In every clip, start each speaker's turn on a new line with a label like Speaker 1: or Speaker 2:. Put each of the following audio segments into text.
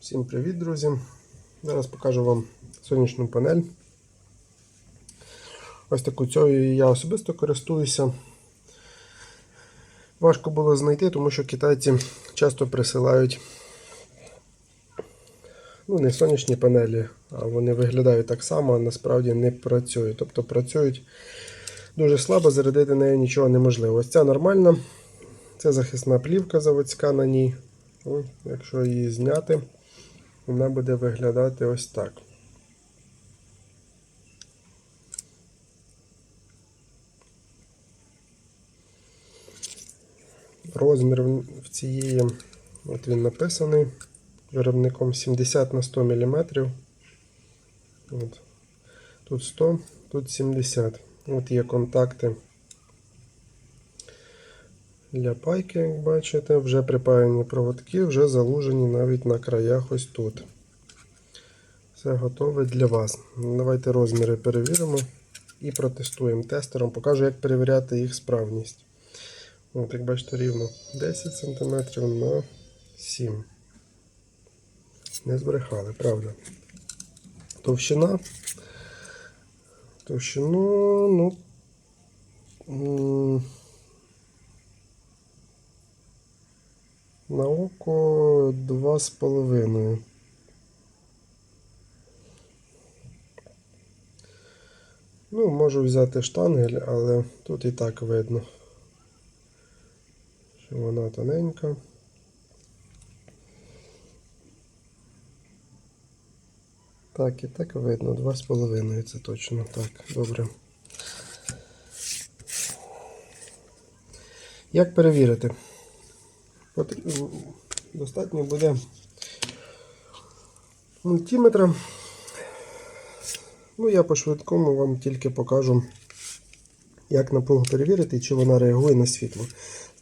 Speaker 1: Всім привіт, друзі! Зараз покажу вам сонячну панель. Ось таку цією я особисто користуюся. Важко було знайти, тому що китайці часто присилають ну, не сонячні панелі, а вони виглядають так само, а насправді не працюють. Тобто працюють дуже слабо, зарядити нею нічого неможливо. Ось ця нормальна. Це захисна плівка заводська на ній. Якщо її зняти, вона буде виглядати ось так. Розмір в цієї, от він написаний виробником 70 на 100 мм. От. Тут 100, тут 70. От є контакти для пайки, як бачите, вже припаяні проводки, вже залужені навіть на краях ось тут. Все готове для вас. Давайте розміри перевіримо і протестуємо тестером. Покажу, як перевіряти їх справність. От, як бачите, рівно 10 см на 7. Не збрехали, правда. Товщина. Товщину, ну. На око 2,5. Ну, можу взяти штангель, але тут і так видно, що вона тоненька. Так, і так видно, 2,5 це точно. Так, добре. Як перевірити? Потр- Достатньо буде мультиметра. Ну, я по швидкому вам тільки покажу, як напругу перевірити, чи вона реагує на світло.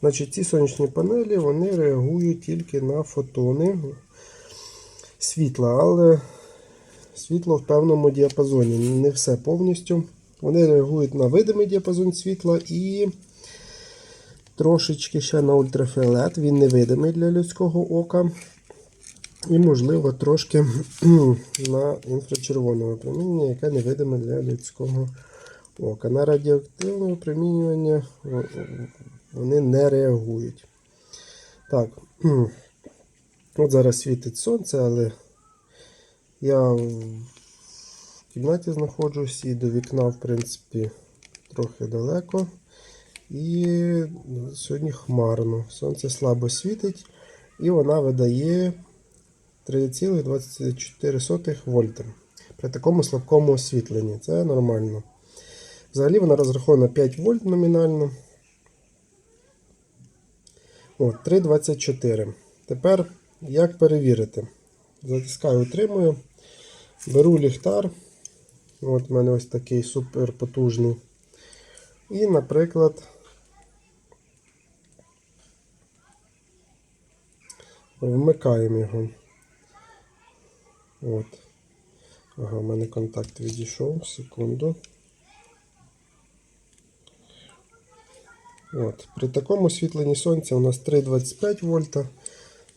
Speaker 1: Значить, ці сонячні панелі вони реагують тільки на фотони світла, але світло в певному діапазоні. Не все повністю. Вони реагують на видимий діапазон світла і трошечки ще на ультрафіолет. Він невидимий для людського ока. І, можливо, трошки на інфрачервоне випромінювання, яке невидиме для людського ока. На радіоактивне випромінювання вони не реагують. Так, от зараз світить сонце, але я в кімнаті знаходжусь і до вікна, в принципі, трохи далеко. І сьогодні хмарно. Сонце слабо світить, і вона видає 3,24 вольта. При такому слабкому освітленні. Це нормально. Взагалі вона розрахована 5 вольт номінально. От, 3,24. Тепер як перевірити? Затискаю, утримую. Беру ліхтар. От у мене ось такий супер потужний. І, наприклад, вмикаємо його. От. Ага, у мене контакт відійшов. Секунду. От. При такому освітленні сонця у нас 3,25 вольта.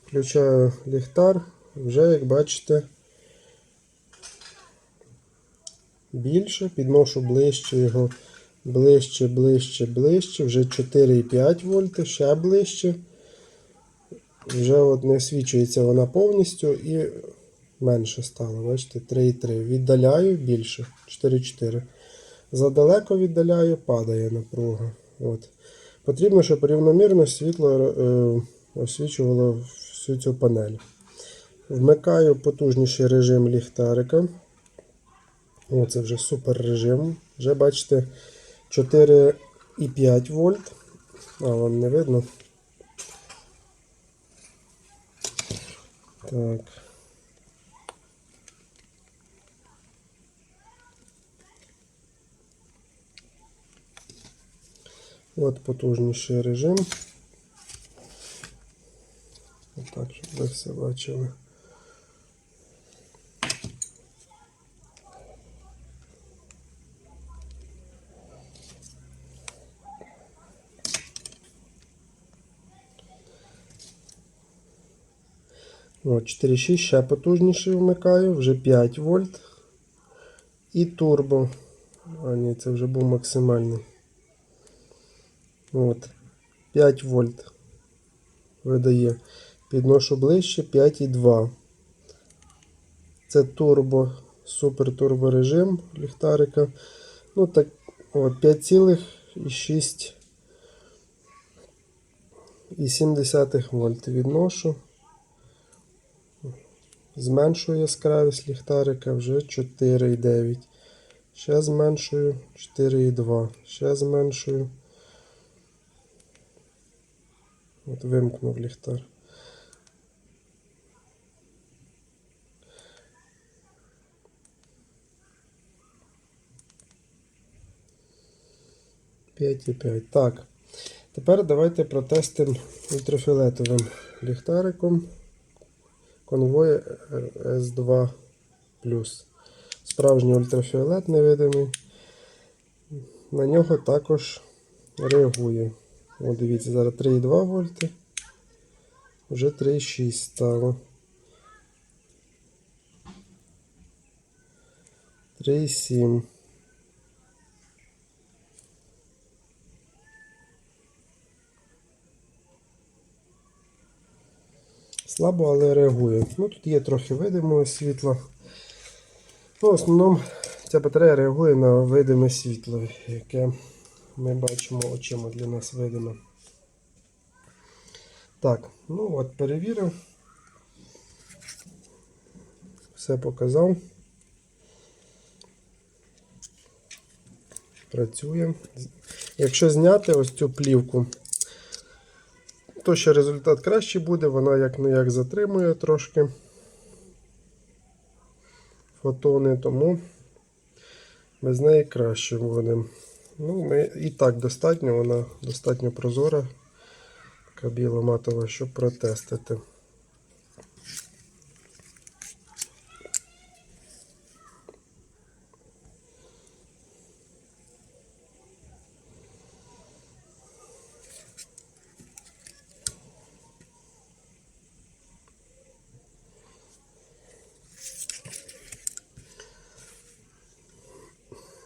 Speaker 1: Включаю ліхтар. Вже, як бачите, більше. Підношу ближче його. Ближче, ближче, ближче. Вже 4,5 вольти, ще ближче. Вже от не освічується вона повністю і менше стало. Бачите, 3,3. Віддаляю більше. 4,4. Задалеко віддаляю, падає напруга. От. Потрібно, щоб рівномірно світло е, освічувало всю цю панель. Вмикаю потужніший режим ліхтарика. О, це вже супер режим. Вже бачите 4,5 вольт. А, вам не видно. Так. От потужніший режим. Отак, щоб ви все бачили. 4,6 ще потужніше вмикаю, вже 5 вольт. І турбо. А ні, це вже був максимальний. От. 5 вольт видає. Підношу ближче 5,2. Це турбо, супер турбо режим ліхтарика. Ну так, от 5,6 і 7 вольт відношу. Зменшую яскравість ліхтарика вже 4,9. Ще зменшую 4,2. Ще зменшую. От вимкнув ліхтар. П'ять і п'ять. Так. Тепер давайте протестимо ультрафіолетовим ліхтариком конвой S2 Справжній ультрафіолет невидимий. На нього також реагує. О, дивіться, зараз 3,2 вольти. Вже 3,6 стало. 3,7. Слабо, але реагує. Ну, тут є трохи видимого світла. Ну, в основному ця батарея реагує на видиме світло, яке ми бачимо очима для нас видиме. Так, ну от перевірив. Все показав. Працює. Якщо зняти ось цю плівку, то ще результат кращий буде, вона як не як затримує трошки фотони, тому без неї краще буде. Ну, І так достатньо, вона достатньо прозора, така матова, щоб протестити.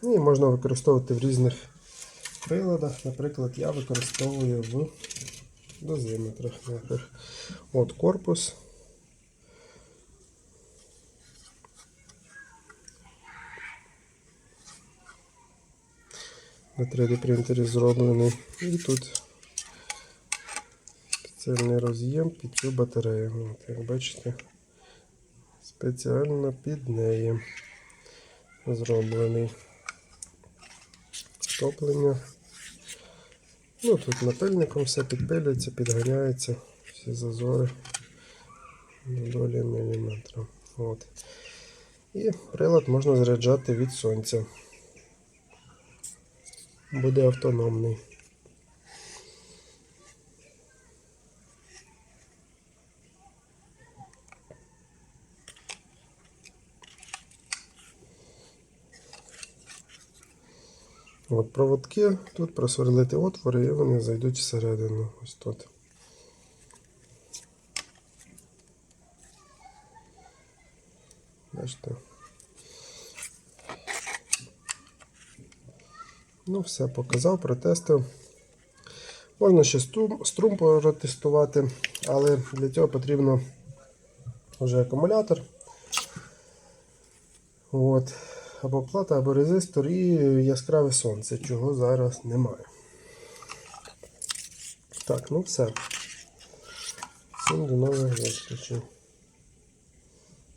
Speaker 1: І можна використовувати в різних приладах. Наприклад, я використовую в дозиметрах. От корпус. На 3D принтері зроблений. І тут спеціальний роз'єм під цю батарею. От, як бачите, спеціально під неї зроблений топлення. Ну, тут напильником все підпилюється, підганяється, всі зазори на долі міліметра. От. І прилад можна заряджати від сонця. Буде автономний. От проводки, тут просверлити отвори і вони зайдуть всередину. Ось тут. Бачите? Ну, все, показав, протестив. Можна ще струм, струм протестувати, але для цього потрібно вже акумулятор. От або плата, або резистор і яскраве сонце, чого зараз немає. Так, ну все. Всім до нових зустрічей.